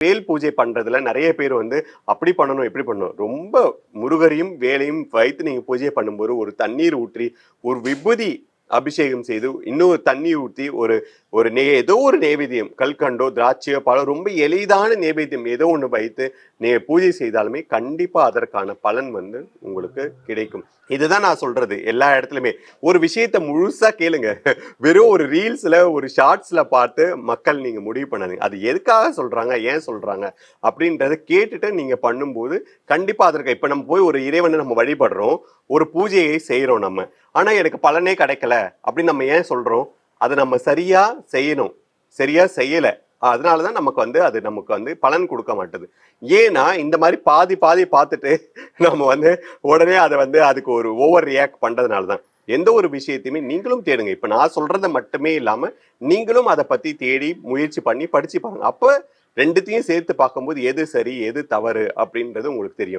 வேல் பூஜை பண்ணுறதுல நிறைய பேர் வந்து அப்படி பண்ணணும் இப்படி பண்ணணும். ரொம்ப முருகரையும் வேலையும் வைத்து நீங்கள் பூஜை பண்ணும்போது ஒரு தண்ணீர் ஊற்றி ஒரு விபூதி அபிஷேகம் செய்து இன்னொரு தண்ணி ஊற்றி ஒரு ஒரு நே ஏதோ ஒரு நேவேத்தியம் கல்கண்டோ திராட்சையோ பல ரொம்ப எளிதான நேவேத்தியம் ஏதோ ஒன்று வைத்து நீ பூஜை செய்தாலுமே கண்டிப்பாக அதற்கான பலன் வந்து உங்களுக்கு கிடைக்கும். இதுதான் நான் சொல்றது எல்லா இடத்துலையுமே. ஒரு விஷயத்தை முழுசாக கேளுங்க. வெறும் ஒரு ரீல்ஸில் ஒரு ஷார்ட்ஸில் பார்த்து மக்கள் நீங்கள் முடிவு பண்ணாதீங்க. அது எதுக்காக சொல்கிறாங்க ஏன் சொல்கிறாங்க அப்படின்றத கேட்டுட்டு நீங்கள் பண்ணும்போது கண்டிப்பாக அதற்கு இப்போ நம்ம போய் ஒரு இறைவனை நம்ம வழிபடுறோம் ஒரு பூஜையை செய்கிறோம் நம்ம. ஆனால் எனக்கு பலனே கிடைக்கல அப்படின்னு நம்ம ஏன் சொல்கிறோம் அதை நம்ம சரியாக செய்யணும். சரியாக செய்யலை. அதனால தான் நமக்கு வந்து அது நமக்கு வந்து பலன் கொடுக்க மாட்டுது. ஏன்னா இந்த மாதிரி பாதி பாதி பார்த்துட்டு நம்ம வந்து உடனே அதை வந்து அதுக்கு ஒரு ஓவர் ரியாக்ட் பண்ணுறதுனால தான். எந்த ஒரு விஷயத்தையுமே நீங்களும் தேடுங்க. இப்போ நான் சொல்கிறத மட்டுமே இல்லாமல் நீங்களும் அதை பற்றி தேடி முயற்சி பண்ணி படிச்சு பாருங்க. அப்போ ரெண்டுத்தையும் சேர்த்து பார்க்கும்போது எது சரி எது தவறு அப்படின்றது உங்களுக்கு தெரியும்.